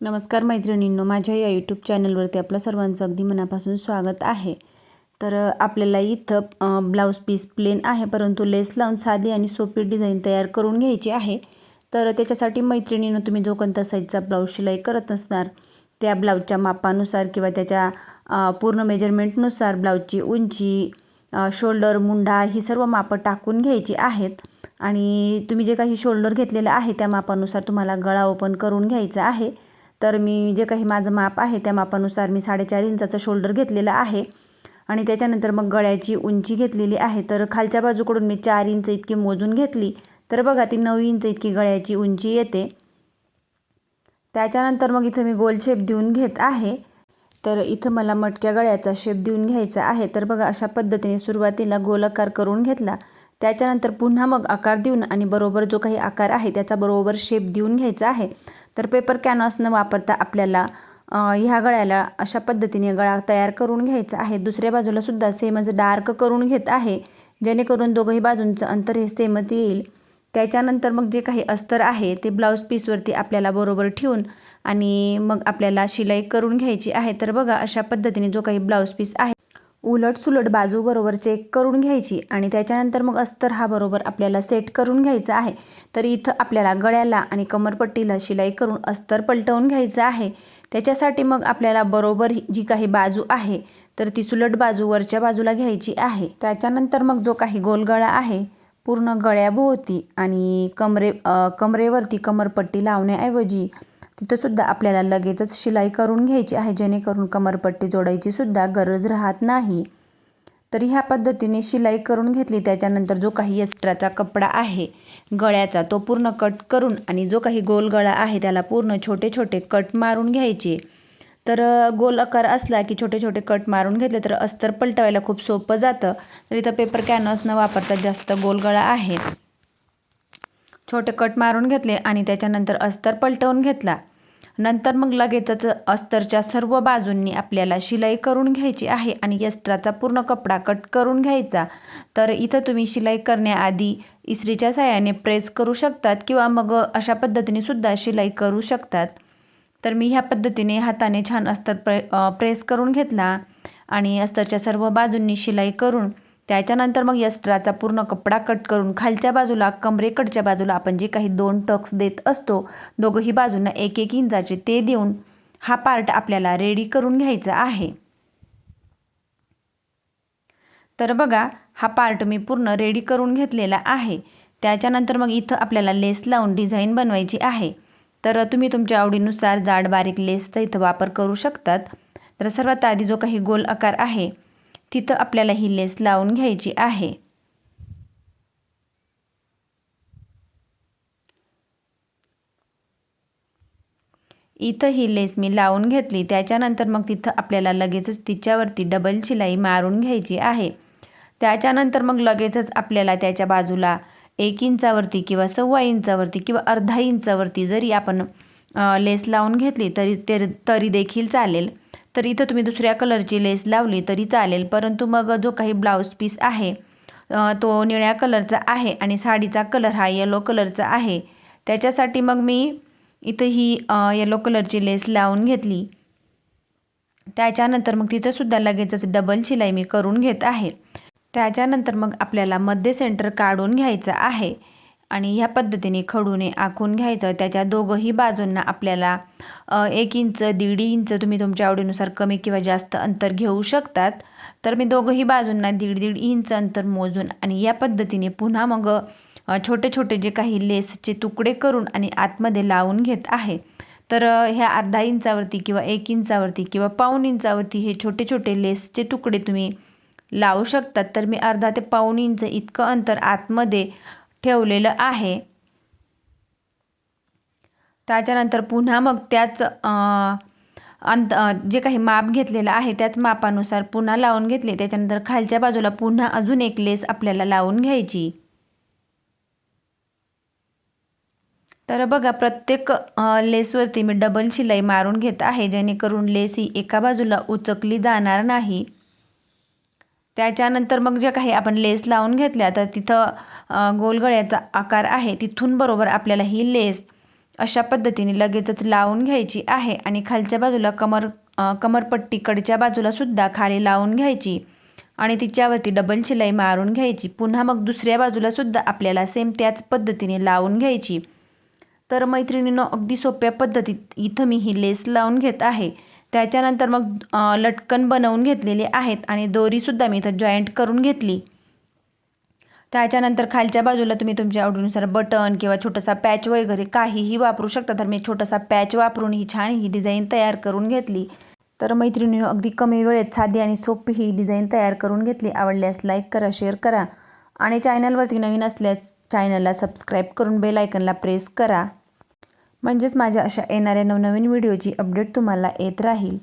नमस्कार मैत्रिणींनो माझ्या या यूट्यूब चॅनलवरती आपलं सर्वांचं अगदी मनापासून स्वागत आहे. तर आपल्याला इथं ब्लाऊज पीस प्लेन आहे परंतु लेस लावून साधी आणि सोपी डिझाईन तयार करून घ्यायची आहे. तर त्याच्यासाठी मैत्रिणीनं तुम्ही जो कोणता साईजचा ब्लाऊज शिलाई करत असणार त्या ब्लाऊजच्या मापानुसार किंवा त्याच्या पूर्ण मेजरमेंटनुसार ब्लाऊजची उंची शोल्डर मुंडा ही सर्व मापं टाकून घ्यायची आहेत. आणि तुम्ही जे काही शोल्डर घेतलेलं आहे त्या मापानुसार तुम्हाला गळा ओपन करून घ्यायचा आहे. तर मी जे काही माझं माप आहे त्या मापानुसार मी साडेचार इंचाचं शोल्डर घेतलेलं आहे. आणि त्याच्यानंतर मग गळ्याची उंची घेतलेली आहे. तर खालच्या बाजूकडून मी चार इंच इतकी मोजून घेतली. तर बघा ती नऊ इंच इतकी गळ्याची उंची येते. त्याच्यानंतर मग इथं मी गोल शेप देऊन घेत आहे. तर इथं मला मटक्या गळ्याचा शेप देऊन घ्यायचा आहे. तर बघा अशा पद्धतीने सुरुवातीला गोल आकार करून घेतला. त्याच्यानंतर पुन्हा मग आकार देऊन आणि बरोबर जो काही आकार आहे त्याचा बरोबर शेप देऊन घ्यायचा आहे. तर पेपर कॅनव्हास न वापरता आपल्याला ह्या गळ्याला अशा पद्धतीने गळा तयार करून घ्यायचा आहे. दुसऱ्या बाजूला सुद्धा सेमच डार्क करून घेत आहे जेणेकरून दोघंही बाजूंचं अंतर हे सेमच येईल. त्याच्यानंतर मग जे काही अस्तर आहे ते ब्लाऊज पीसवरती आपल्याला बरोबर ठेवून आणि मग आपल्याला शिलाई करून घ्यायची आहे. तर बघा अशा पद्धतीने जो काही ब्लाऊज पीस आहे उलट सुलट बाजू बरोबर चेक करून घ्यायची आणि त्याच्यानंतर मग अस्तर हा बरोबर आपल्याला सेट करून घ्यायचा आहे. तर इथं आपल्याला गळ्याला आणि कमरपट्टीला शिलाई करून अस्तर पलटवून घ्यायचं आहे. त्याच्यासाठी मग आपल्याला बरोबर ही- जी काही बाजू आहे तर ती सुलट बाजू वरच्या बाजूला घ्यायची आहे. त्याच्यानंतर मग जो काही गोलगळा आहे पूर्ण गळ्याभोवती आणि कमरे कमरेवरती कमरपट्टी लावण्याऐवजी तिथंसुद्धा आपल्याला लगेचच शिलाई करून घ्यायची आहे जेणेकरून कमरपट्टी जोडायची सुद्धा गरज राहत नाही. तर ह्या पद्धतीने शिलाई करून घेतली त्याच्यानंतर जो काही एक्स्ट्राचा कपडा आहे गळ्याचा तो पूर्ण कट करून आणि जो काही गोल गळा आहे त्याला पूर्ण छोटे छोटे कट मारून घ्यायचे. तर गोल आकार असला की छोटे छोटे कट मारून घेतले तर अस्तर पलटवायला खूप सोपं जातं. तर इथं पेपर कॅनसनं वापरतात वापरता जास्त गोल गळा आहे. छोटे कट मारून घेतले आणि त्याच्यानंतर अस्तर पलटवून घेतला. नंतर मग लगेचच अस्तरच्या सर्व बाजूंनी आपल्याला शिलाई करून घ्यायची आहे आणि यस्त्राचा पूर्ण कपडा कट करून घ्यायचा. तर इथं तुम्ही शिलाई करण्याआधी इस्त्रीच्या साह्याने प्रेस करू शकतात किंवा मग अशा पद्धतीने सुद्धा शिलाई करू शकतात. तर मी ह्या पद्धतीने हाताने छान अस्तर प्रे प्रेस करून घेतला आणि अस्तरच्या सर्व बाजूंनी शिलाई करून त्याच्यानंतर मग यस्त्राचा पूर्ण कपडा कट करून खालच्या बाजूला कमरेकडच्या बाजूला आपण जे काही दोन टक्स देत असतो दोघंही बाजूंना एक एक इंचाचे ते देऊन हा पार्ट आपल्याला रेडी करून घ्यायचा आहे. तर बघा हा पार्ट मी पूर्ण रेडी करून घेतलेला आहे. त्याच्यानंतर मग इथं आपल्याला लेस लावून डिझाईन बनवायची आहे. तर तुम्ही तुमच्या आवडीनुसार जाड बारीक लेसचा इथं वापर करू शकतात. तर सर्वात आधी जो काही गोल आकार आहे तिथं आपल्याला ही लेस लावून घ्यायची आहे. इथं ही लेस मी लावून घेतली. त्याच्यानंतर मग तिथं आपल्याला लगेचच तिच्यावरती डबल शिलाई मारून घ्यायची आहे. त्याच्यानंतर मग लगेचच आपल्याला त्याच्या बाजूला एक इंचावरती किंवा सव्वा इंचावरती किंवा अर्धा इंचावरती जरी आपण लेस लावून घेतली तरी ते तरी देखील चालेल. तर इथं तुम्ही दुसऱ्या कलरची लेस लावली तरी चालेल. परंतु मग जो काही ब्लाऊज पीस आहे तो निळ्या कलरचा आहे आणि साडीचा कलर हा येलो कलरचा आहे. त्याच्यासाठी मग मी इथं ही येलो कलरची लेस लावून घेतली. त्याच्यानंतर मग तिथंसुद्धा लगेचच डबल शिलाई मी करून घेत आहे. त्याच्यानंतर मग आपल्याला मध्य सेंटर काढून घ्यायचं आहे. आणि ह्या पद्धतीने खडूने आखून घ्यायचं. त्याच्या दोघंही बाजूंना आपल्याला एक इंच दीड इंच तुम्ही तुमच्या आवडीनुसार कमी किंवा जास्त अंतर घेऊ शकतात. तर मी दोघंही बाजूंना दीड दीड इंच अंतर मोजून आणि या पद्धतीने पुन्हा मग छोटे छोटे जे काही लेसचे तुकडे करून आणि आतमध्ये लावून घेत आहे. तर ह्या अर्धा इंचावरती किंवा एक इंचावरती किंवा पाऊण इंचावरती हे छोटे छोटे लेसचे तुकडे तुम्ही लावू शकतात. तर मी अर्धा ते पाऊण इंच इतकं अंतर आतमध्ये ठेवलेलं आहे. त्याच्यानंतर पुन्हा मग त्याच अंत जे काही माप घेतलेलं आहे त्याच मापानुसार पुन्हा लावून घेतले. त्याच्यानंतर खालच्या बाजूला पुन्हा अजून एक लेस आपल्याला लावून घ्यायची. तर बघा प्रत्येक लेसवरती मी डबल शिलाई मारून घेत आहे. जेणेकरून लेस ही एका बाजूला उचकली जाणार नाही. त्याच्यानंतर मग जे काही आपण लेस लावून घेतल्या तर तिथं गोलगळ्याचा आकार आहे. तिथून बरोबर आपल्याला ही लेस अशा पद्धतीने लगेचच लावून घ्यायची आहे आणि खालच्या बाजूला कमर कमरपट्टीकडच्या बाजूलासुद्धा खाली लावून घ्यायची आणि तिच्यावरती डबल शिलाई मारून घ्यायची. पुन्हा मग दुसऱ्या बाजूलासुद्धा आपल्याला सेम त्याच पद्धतीने लावून घ्यायची. तर मैत्रिणीनं अगदी सोप्या पद्धतीत इथं मी ही लेस लावून घेत आहे. त्याच्यानंतर मग लटकन बनवून घेतलेले आहेत आणि दोरीसुद्धा मी इथं जॉईंट करून घेतली. त्याच्यानंतर खालच्या बाजूला तुम्ही तुमच्या आवडीनुसार बटन किंवा छोटासा पॅच वगैरे काहीही वापरू शकता. तर मी छोटासा पॅच वापरून ही छान ही डिझाईन तयार करून घेतली. तर मैत्रिणीनं अगदी कमी वेळेत साधी आणि सोपी ही डिझाईन तयार करून घेतली. आवडल्यास लाईक करा शेअर करा. आणि चॅनलवरती नवीन असल्यास चॅनलला सबस्क्राईब करून बेल आयकनला प्रेस करा. म्हणजेच माझ्या अशा येणाऱ्या नवनवीन व्हिडिओची अपडेट तुम्हाला येत राहील.